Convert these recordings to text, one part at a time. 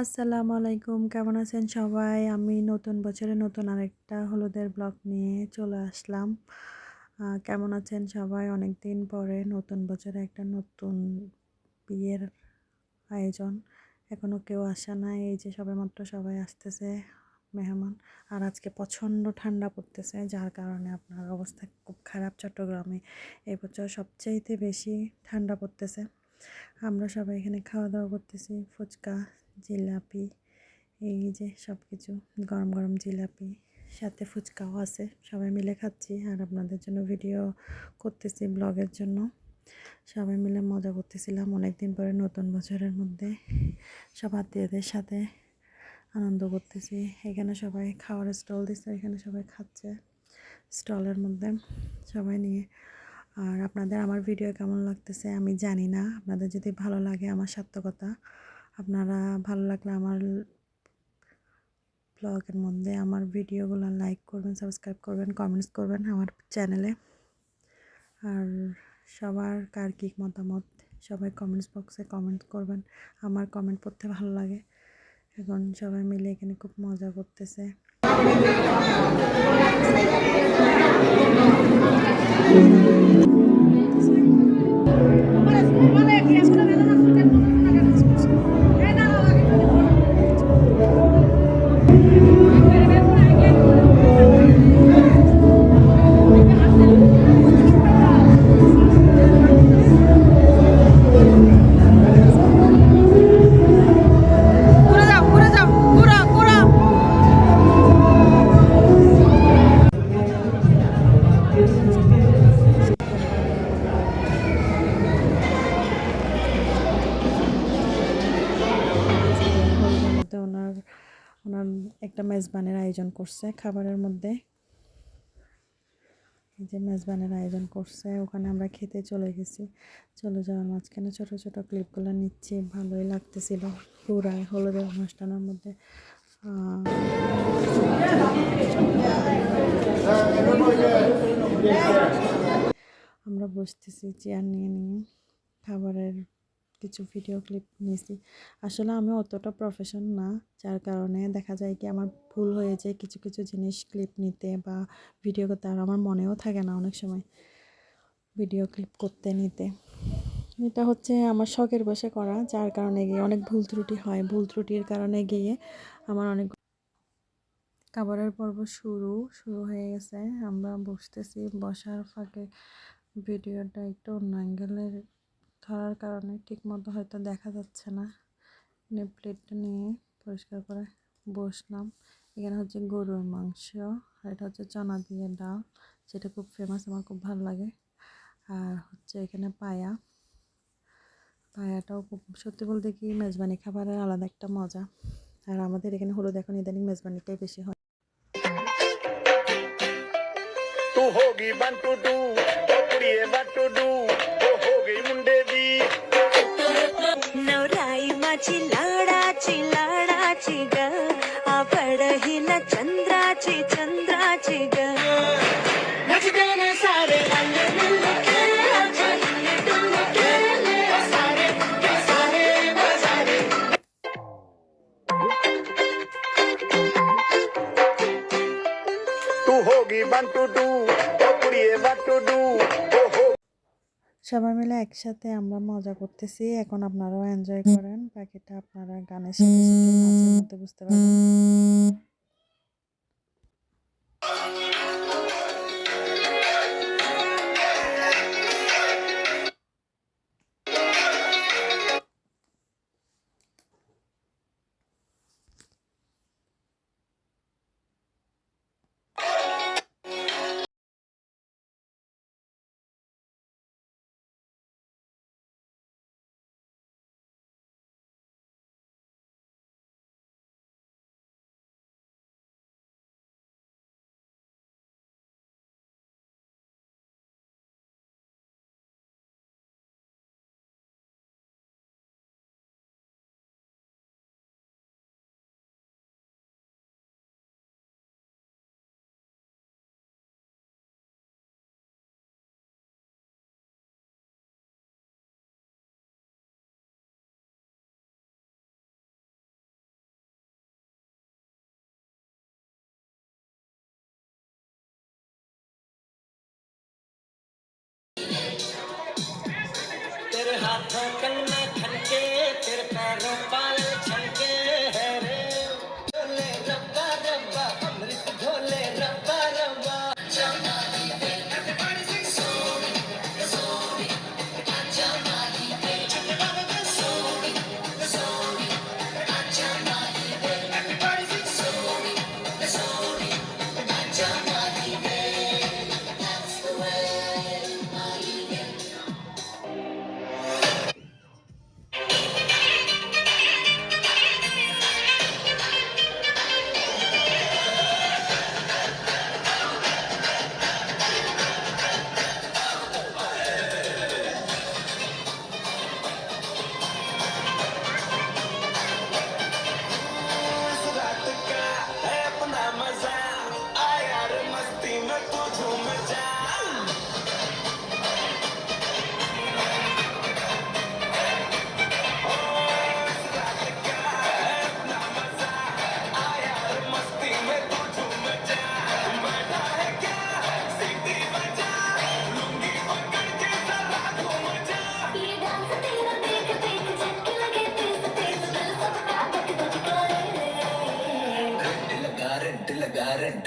আসসালামু আলাইকুম, কেমন আছেন সবাই? আমি নতুন বছরে নতুন আরেকটা হলুদের ব্লগ নিয়ে চলে আসলাম। কেমন আছেন সবাই? অনেক দিন পরে নতুন বছরে একটা নতুন বিয়ের আয়োজন। এখনও কেউ আসা নাই, এই যে সবে মাত্র সবাই আসতেছে, মেহমান। আর আজকে প্রচণ্ড ঠান্ডা পড়তেছে, যার কারণে আপনার অবস্থা খুব খারাপ। চট্টগ্রামে এবছর সবচাইতে বেশি ঠান্ডা পড়তেছে। আমরা সবাই এখানে খাওয়া দাওয়া করতেছি, ফুচকা জিলাপি, এই যে সব কিছু গরম গরম জিলাপি, সাথে ফুচকাও আছে, সবাই মিলে খাচ্ছি। আর আপনাদের জন্য ভিডিও করতেছি ব্লগের জন্য। সবাই মিলে মজা করতেছিলাম অনেক দিন পরে নতুন বছরের মধ্যে। সব আত্মীয়দের সাথে আনন্দ করতেছি। এখানে সবাই খাওয়ার স্টল দিচ্ছে এখানে সবাই খাচ্ছে স্টলের মধ্যে সবাই নিয়ে। আর আপনাদের আমার ভিডিও কেমন লাগতেছে আমি জানি না। আপনাদের যদি ভালো লাগে আমার সার্থকতা আপনারা ভালো লাগলে আমার ব্লগের মধ্যে আমার ভিডিওগুলো লাইক করবেন সাবস্ক্রাইব করবেন কমেন্টস করবেন আমার চ্যানেলে আর সবার কার কী মতামত, সবাই কমেন্টস বক্সে কমেন্ট করবেন, আমার কমেন্ট পড়তে ভালো লাগে। এখন সবাই মিলে এখানে খুব মজা করতেছে। মেজবানের আয়োজন করছে খাবারের মধ্যে। যে মেজবানের আয়োজন করছে, ওখানে আমরা খেতে চলে গেছি। চলে যাওয়ার মাঝখানে ছোট ছোট ক্লিপগুলো নিচ্ছি, ভালোই লাগতেছিল পুরাই হলুদের অনুষ্ঠানের মধ্যে। আমরা বসতেছি, চেয়ার নিয়ে নিয়ে, খাবারের কিছু ভিডিও ক্লিপ নিয়েছি। আসলে আমি অতটা প্রফেশন না, যার কারণে দেখা যায় কি আমার ভুল হয়ে যায় কিছু কিছু জিনিস ক্লিপ নিতে বা ভিডিও করতে, আর আমার মনেও থাকে না অনেক সময় ভিডিও ক্লিপ করতে, নিতে। এটা হচ্ছে আমার শখের বসে করা, যার কারণে গিয়ে অনেক ভুল ত্রুটি হয়। ভুল ত্রুটির কারণে গিয়ে আমার অনেক খাবারের পর্ব শুরু শুরু হয়ে গেছে। আমরা বসতেছি, বসার ফাঁকে ভিডিওটা একটু অন্য অ্যাঙ্গেলের ধরার কারণে ঠিকমতো হয়তো দেখা যাচ্ছে না। মানে প্লেটটা নিয়ে পরিষ্কার করে বসলাম। এখানে হচ্ছে গরুর মাংস আর এটা হচ্ছে চনা দিয়ে ডাল যেটা খুব ফেমাস আমার খুব ভালো লাগে। আর হচ্ছে এখানে পায়া। পায়াটাও খুব, সত্যি বলতে কি মেজবানি খাবারের আলাদা একটা মজা। আর আমাদের এখানে হলুদ এখন ইদানিং মেজবানিটাই বেশি হয়। तू होगी वन ਗਈ ਮੁੰਡੇ ਦੀ नवराई माझी लाडाची लाडाची ग आवड ही ना चंद्राची चंद्राची ग नचते ना सारे रंग मिल खेळाचे, डुल खेळले सारे, सारे बसारे. ਤੂੰ ਹੋ ਗਈ ਬੰਟੂ ਟੂ ਉਹ ਕੁੜੀਏ ਬੰਟੂ ਡੂ ਉਹ ਹੋ সবাই মিলে একসাথে আমরা মজা করতেছি। এখন আপনারাও এনজয় করেন। বাকিটা আপনারা গানের সাথে সাথে নাচের মধ্যে বুঝতে পারবেন।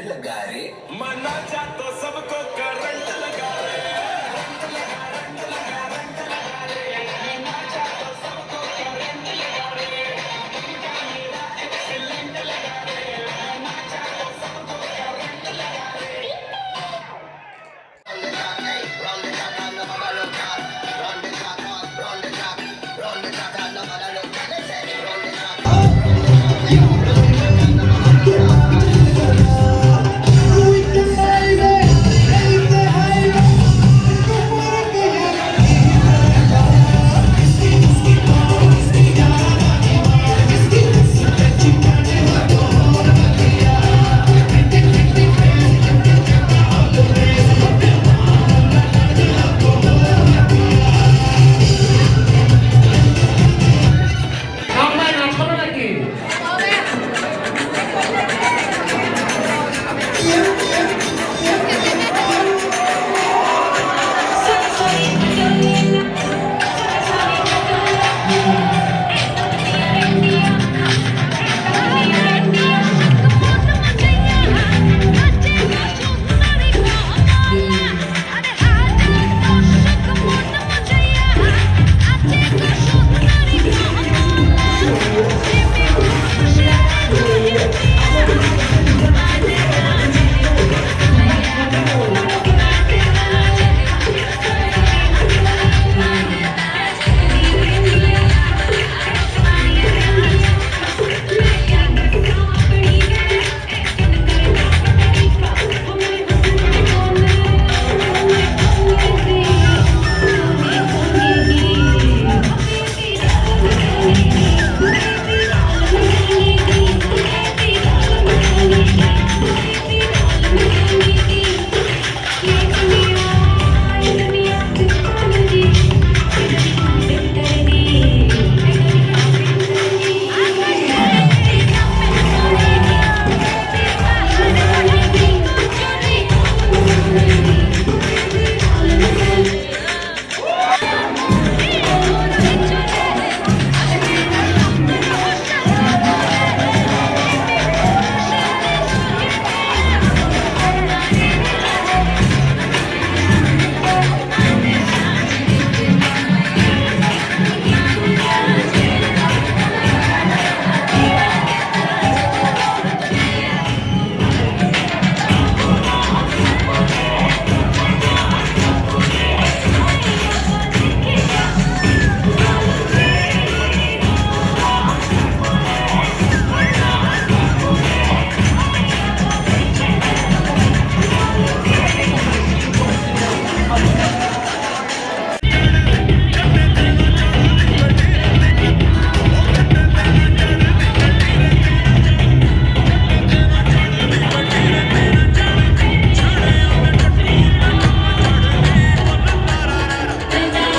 गारे मनाच्या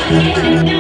Thank you.